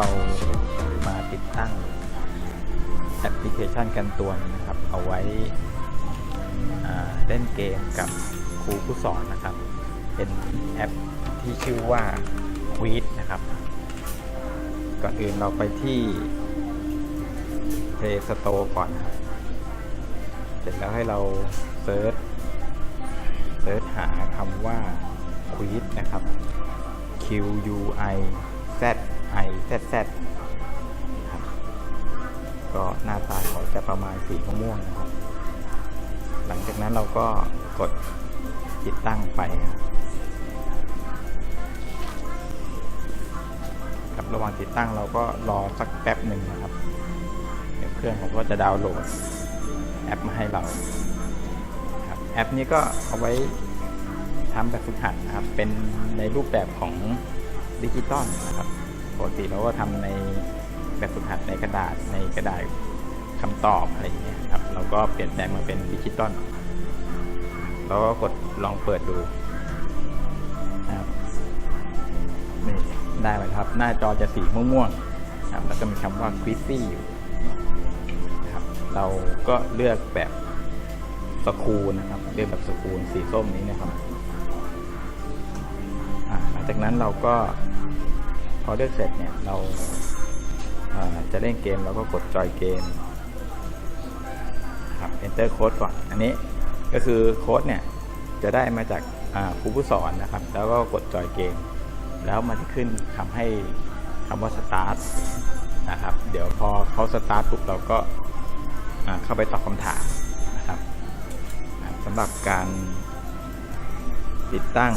เรามาติดตั้งแอปพลิเคชันกันตัวนี้นะครับ เอาไว้เล่นเกมกับครูผู้สอนนะครับ เป็นแอปที่ชื่อว่า q u i z นะครับ ก่อนอื่นเราไปที่ Play Store ก่อนเสร็จแล้วให้เราเซิร์ชเซิร์ชหาคำว่า q u i z นะครับ Q U I Z I Z Z ครับก็หน้าตาเขาจะประมาณสีม่วงนะครับ หลังจากนั้นเราก็กดติดตั้งไปครับครับระหว่างติดตั้งเราก็รอสักแป๊บหนึ่งนะครับ เดี๋ยวเครื่องผมก็จะดาวน์โหลดแอปมาให้เราครับแอปนี้ก็เอาไว้ทำแบบฝึกหัดนะครับ เป็นในรูปแบบของดิจิตอลนะครับ ปกติเราก็ทำในแบบฝึกหัดในกระดาษในกระดาษคำตอบอะไรอย่างเงี้ยครับเราก็เปลี่ยนแปลงมาเป็นดิจิตอลเราก็กดลองเปิดดูนะครับนี่ได้ไหมครับ หน้าจอจะสีม่วงๆครับแล้วก็มีคำว่า Quizy อยู่ครับเราก็เลือกแบบสกูลนะครับเลือกแบบสกูลสีส้มนี้นะครับหลังจากนั้นเราก็ อเลือกเสร็จเนี่ยเราจะเล่นเกมเราก็กดจอยเกมครับ enter code ก่อน อันนี้ก็คือโค้ดเนี่ยจะได้มาจากครูผู้สอนนะครับ แล้วก็กดจอยเกม แล้วมันจะขึ้นทำให้คำว่า start นะครับ เดี๋ยวพอเขาสตาร์ทปุ๊บเราก็เข้าไปตอบคำถามนะครับสำหรับการติดตั้ง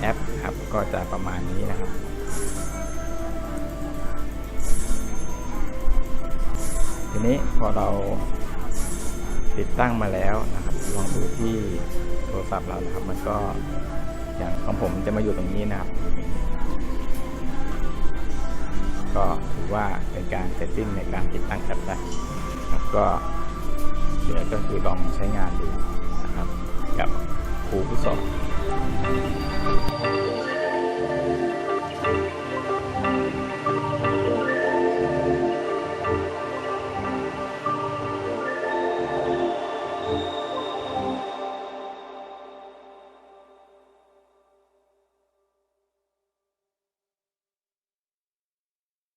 แอปครับก็จะประมาณนี้นะครับ นี้พอเราติดตั้งมาแล้วนะครับลองดูที่โทรศัพท์เรานะครับ มันก็อย่างของผมจะมาอยู่ตรงนี้นะครับ ก็ถือว่าเป็นการเซตติ้งในการติดตั้งแอปได้ครับก็เดี๋ยวก็คือลองใช้งานดูนะครับ กับครูผู้สอน